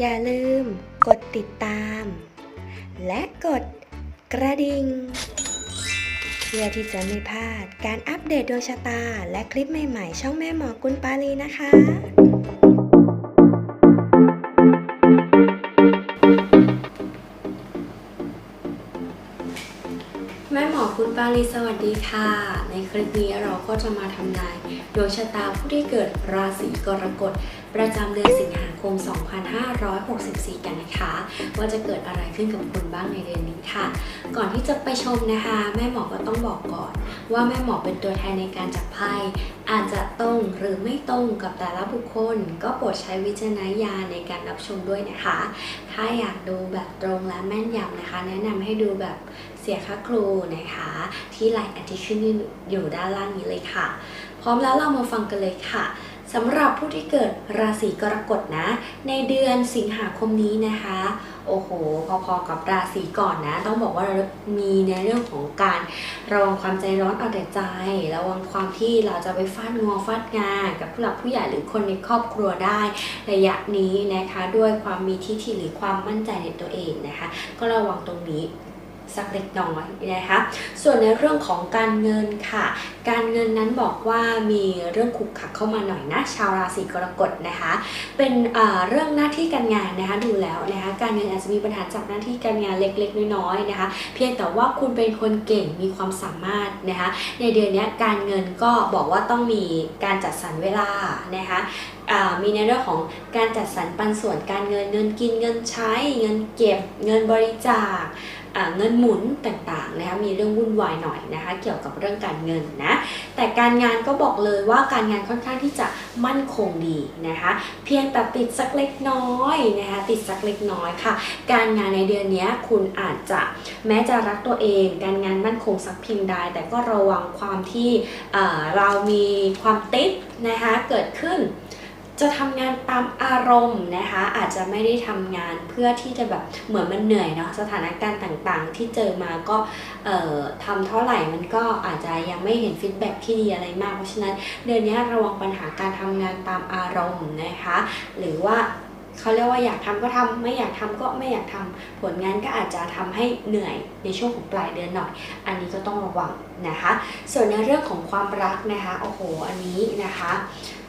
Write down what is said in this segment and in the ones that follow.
อย่าลืมกดติดตาม และกดกระดิ่ง เพื่อที่จะไม่พลาดการอัปเดตดวงชะตา และคลิปใหม่ๆ ช่องแม่หมอกุลปาลีนะคะแม่หมอคุณปาลีสวัสดีค่ะ ในคลิปนี้เราก็จะมาทำนายดวงชะตาผู้ที่เกิดราศีกรกฎประจำเดือนสิงหา ม 2564 กันนะคะ ว่าจะเกิดอะไรขึ้นกับคุณบ้างในเดือนนี้ค่ะ ก่อนที่จะไปชมนะคะ แม่หมอก็ต้องบอกก่อน ว่าแม่หมอเป็นตัวแทนในการจับไพ่อาจจะตรงหรือไม่ตรงกับแต่ละบุคคล ก็โปรดใช้วิจารณญาณในการรับชมด้วยนะคะ ถ้าอยากดูแบบตรงและแม่นยำนะคะ แนะนำให้ดูแบบเสียค่าครูนะคะ ที่ไลน์แอดที่ขึ้นอยู่ด้านล่างนี้เลยค่ะ พร้อมแล้วเรามาฟังกันเลยค่ะ สำหรับผู้ที่เกิดราศีกรกฎนะ ในเดือนสิงหาคมนี้นะคะ โอ้โห พอๆกับราศีก่อนนะ ต้องบอกว่าเรามีในเรื่องของการระวังความใจร้อนเอาแต่ใจ ระวังความที่เราจะไปฟาดงวงฟาดงากับผู้หลักผู้ใหญ่หรือคนในครอบครัวได้ระยะนี้นะคะ ด้วยความมีทิฐิหรือความมั่นใจในตัวเองนะคะ ก็ระวังตรงนี้ สักเล็กน้อยนะคะส่วนในเรื่องของการเงินค่ะ การเงินนั้นบอกว่ามีเรื่องขุกขักเข้ามาหน่อยนะชาวราศีกรกฎนะคะ เป็นเรื่องหน้าที่การงานนะคะดูแล้วนะคะการเงินอาจจะมีปัญหาจากหน้าที่การงานเล็กๆ น้อยๆนะคะ เพียงแต่ว่าคุณเป็นคนเก่งมีความสามารถนะคะในเดือนนี้การเงินก็บอกว่าต้องมีการจัดสรรเวลานะคะมีในเรื่องของการจัดสรรปันส่วนการเงินเงินกินเงินใช้เงินเก็บเงินบริจาค เงินหมุนต่างๆนะคะมีเรื่องวุ่นวายหน่อยนะคะเกี่ยวกับเรื่องการเงินนะแต่การงานก็บอกเลยว่าการงานค่อนข้างที่จะมั่นคงดีนะคะเพียงแต่ติดสักเล็กน้อยนะคะติดสักเล็กน้อยค่ะ การงานในเดือนนี้คุณอาจจะแม้จะรักตัวเอง การงานมั่นคงสักเพียงใดแต่ก็ระวังความที่เเรามีความติดนะคะเกิดขึ้น จะทำงานตามอารมณ์นะคะ อาจจะไม่ได้ทำงานเพื่อที่จะแบบเหมือนมันเหนื่อยเนาะสถานการณ์ต่างๆ ที่เจอมาก็ทำเท่าไหร่มันก็อาจจะยังไม่เห็นฟีดแบ็ที่ดีอะไรมาก เพราะฉะนั้นเดือนนี้ระวังปัญหาการทำงานตามอารมณ์นะคะ หรือว่า เขาเรียกว่าอยากทำก็ทำไม่อยากทำก็ไม่อยากทำผลงานก็อาจจะทำให้เหนื่อยในช่วงของปลายเดือนหน่อย อันนี้ก็ต้องระวังนะคะ ส่วนในเรื่องของความรักนะคะโอ้โหอันนี้นะคะ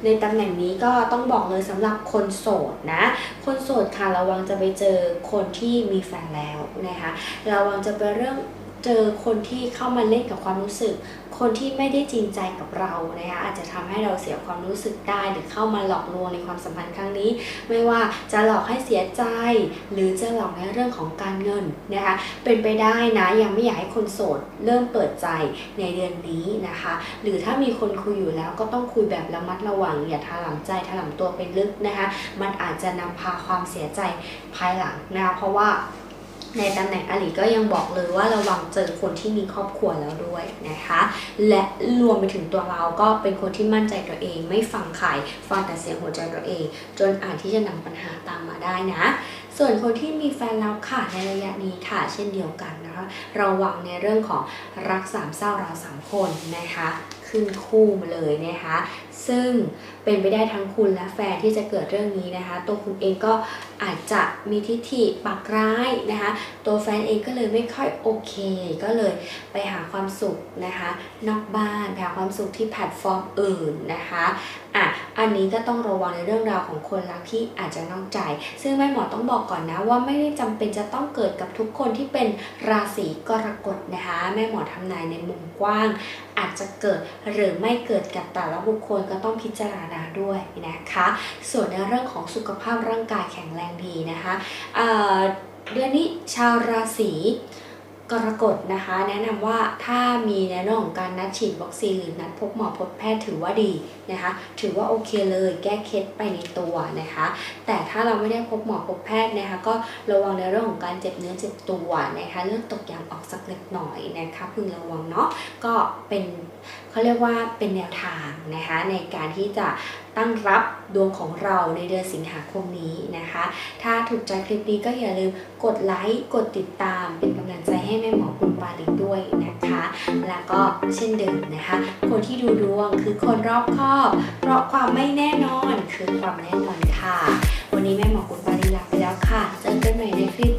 ในตำแหน่งนี้ก็ต้องบอกเลยสำหรับคนโสดนะ คนโสดค่ะระวังจะไปเจอคนที่มีแฟนแล้วนะคะระวังจะไปเรื่อง เจอคนที่เข้ามาเล่นกับความรู้สึก คนที่ไม่ได้จริงใจกับเรานะคะอาจจะทำให้เราเสียความรู้สึกได้ หรือเข้ามาหลอกลวงในความสัมพันธ์ครั้งนี้ ไม่ว่าจะหลอกให้เสียใจ หรือจะหลอกในเรื่องของการเงินนะคะเป็นไปได้นะยังไม่อยากให้คนโสดเริ่มเปิดใจในเดือนนี้นะคะ หรือถ้ามีคนคุยอยู่แล้วก็ต้องคุยแบบระมัดระวังอย่าถลำใจถลำตัวไปลึกนะคะมันอาจจะนำพาความเสียใจภายหลังนะคะเพราะว่า ในตำแหน่งอลีก็ยังบอกเลยว่าระวังเจอคนที่มีครอบครัวแล้วด้วยนะคะ และรวมไปถึงตัวเราก็เป็นคนที่มั่นใจตัวเอง ไม่ฟังใครฟังแต่เสียงหัวใจตัวเอง จนอาจที่จะนำปัญหาตามมาได้นะ ส่วนคนที่มีแฟนแล้วค่ะในระยะนี้ค่ะ เช่นเดียวกันนะคะระวังในเรื่องของรักสามเศร้าเราสามคนนะคะขึ้นคู่มาเลยนะคะ ซึ่งเป็นไปได้ทั้งคุณและแฟนที่จะเกิดเรื่องนี้นะคะ ตัวคุณเองก็อาจจะมีทิฐิปากร้ายนะคะ ตัวแฟนเองก็เลยไม่ค่อยโอเค ก็เลยไปหาความสุขนะคะ นอกบ้านไปหาความสุขที่แพลตฟอร์มอื่นนะคะอะอันนี้ก็ต้องระวังในเรื่องราวของคนรักที่อาจจะนอกใจ ซึ่งแม่หมอต้องบอกก่อนนะว่าไม่ได้จำเป็นจะต้องเกิดกับทุกคนที่เป็นราศีกรกฎนะคะ แม่หมอทำนายในมุมกว้าง อาจจะเกิดหรือไม่เกิดกับแต่ละบุคคลก็ต้องพิจารณาด้วยนะคะ ส่วนในเรื่องของสุขภาพร่างกายแข็งแรงดีนะคะเเดือนนี้ชาวราศี กรกฎนะคะ แนะนำว่าถ้ามีในเรื่องของการนัดฉีดวัคซีนหรือนัดพบหมอพบแพทย์ถือว่าดีนะคะ ถือว่าโอเคเลยแก้เคล็ดไปในตัวนะคะ แต่ถ้าเราไม่ได้พบหมอพบแพทย์นะคะ ก็ระวังในเรื่องของการเจ็บเนื้อเจ็บตัวนะคะเลือดตกยางออกสักเล็กหน่อยนะคะพึงระวังเนาะก็เป็นเขาเรียกว่าเป็นแนวทางนะคะในการที่จะตั้งรับดวงของเราในเดือนสิงหาคมนี้นะคะ ถ้าถูกใจคลิปนี้ก็อย่าลืมกดไลค์กดติดตามเป็น เช่นเดิมนะคะ คนที่ดูดวงคือคนรอบคอบเพราะความไม่แน่นอนคือความแน่นอนค่ะ วันนี้แม่หมอกุณปาริลาไปแล้วค่ะ เจอกันใหม่ในคลิป